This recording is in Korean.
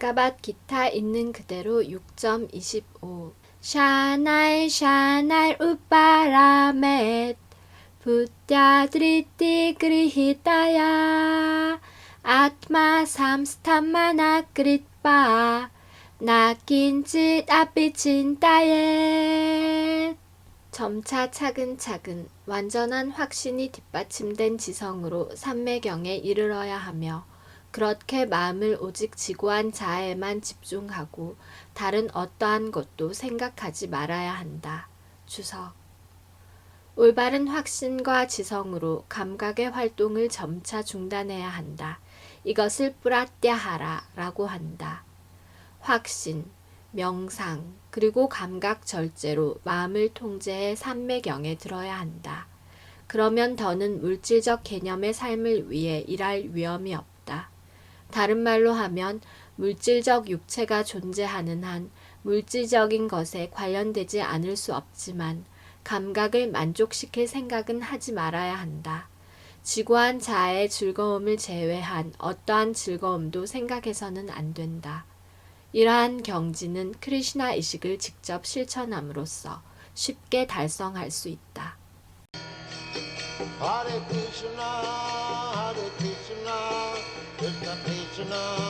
파가밭 기타 있는 그대로 6.25 샤날 샤날 우빠라멧 부띠아 드리띠 그리히타야. 아트마 삼스탄마나 그릿바. 나낀짓 아삐친따예. 점차 차근차근 완전한 확신이 뒷받침된 지성으로 삼매경에 이르러야 하며 그렇게 마음을 오직 지고한 자아에만 집중하고 다른 어떠한 것도 생각하지 말아야 한다. 주석. 올바른 확신과 지성으로 감각의 활동을 점차 중단해야 한다. 이것을 뿌라띠아하라 라고 한다. 확신, 명상, 그리고 감각 절제로 마음을 통제해 삼매경에 들어야 한다. 그러면 더는 물질적 개념의 삶을 위해 일할 위험이 없다. 다른 말로 하면 물질적 육체가 존재하는 한 물질적인 것에 관련되지 않을 수 없지만 감각을 만족시킬 생각은 하지 말아야 한다. 지고한 자아의 즐거움을 제외한 어떠한 즐거움도 생각해서는 안 된다. 이러한 경지는 크리시나 의식을 직접 실천함으로써 쉽게 달성할 수 있다. Hare Krishna, Hare Krishna.